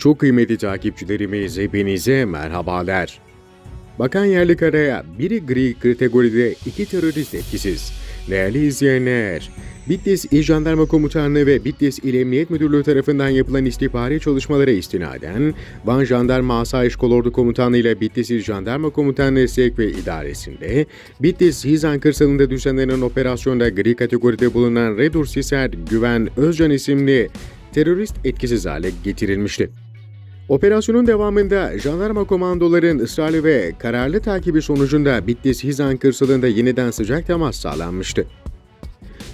Çok kıymetli takipçilerimiz hepinize merhabalar. Bakan Yerlikara'ya biri gri kategoride iki terörist etkisiz. Değerli izleyenler, Bitlis İl Jandarma Komutanlığı ve Bitlis İl Emniyet Müdürlüğü tarafından yapılan istihbari çalışmalara istinaden, Van Jandarma Asayiş Kolordu Komutanlığı ile Bitlis İl Jandarma Komutanlığı Sevk ve İdaresi'nde, Bitlis Hizan kırsalında düzenlenen operasyonda gri kategoride bulunan Redur Siser Güven Özcan isimli terörist etkisiz hale getirilmişti. Operasyonun devamında jandarma komandoların ısrarlı ve kararlı takibi sonucunda Bitlis Hizan kırsalında yeniden sıcak temas sağlanmıştı.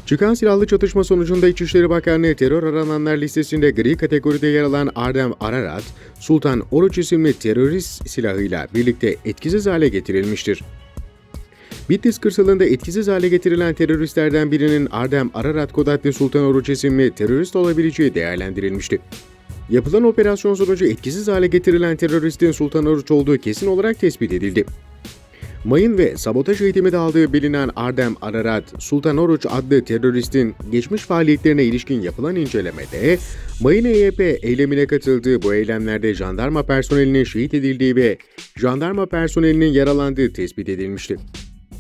Çıkan silahlı çatışma sonucunda İçişleri Bakanlığı terör arananlar listesinde gri kategoride yer alan Ardem Ararat, Sultan Oruç isimli terörist silahıyla birlikte etkisiz hale getirilmiştir. Bitlis kırsalında etkisiz hale getirilen teröristlerden birinin Ardem Ararat kod adlı Sultan Oruç isimli terörist olabileceği değerlendirilmişti. Yapılan operasyon sonucu etkisiz hale getirilen teröristin Sultan Oruç olduğu kesin olarak tespit edildi. Mayın ve sabotaj eğitimi de aldığı bilinen Ardem Ararat, Sultan Oruç adlı teröristin geçmiş faaliyetlerine ilişkin yapılan incelemede, Mayın EYP eylemine katıldığı bu eylemlerde jandarma personelinin şehit edildiği ve jandarma personelinin yaralandığı tespit edilmişti.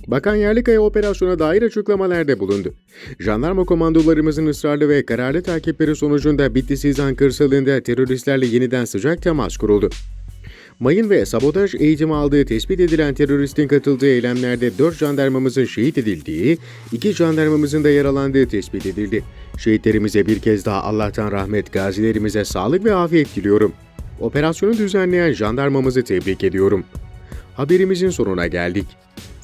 Bakan Yerlikaya operasyona dair açıklamalarda bulundu. Jandarma komandolarımızın ısrarlı ve kararlı takipleri sonucunda Bitlis İzan kırsalında teröristlerle yeniden sıcak temas kuruldu. Mayın ve sabotaj eğitimi aldığı tespit edilen teröristin katıldığı eylemlerde 4 jandarmamızın şehit edildiği, 2 jandarmamızın da yaralandığı tespit edildi. Şehitlerimize bir kez daha Allah'tan rahmet, gazilerimize sağlık ve afiyet diliyorum. Operasyonu düzenleyen jandarmamızı tebrik ediyorum. Haberimizin sonuna geldik.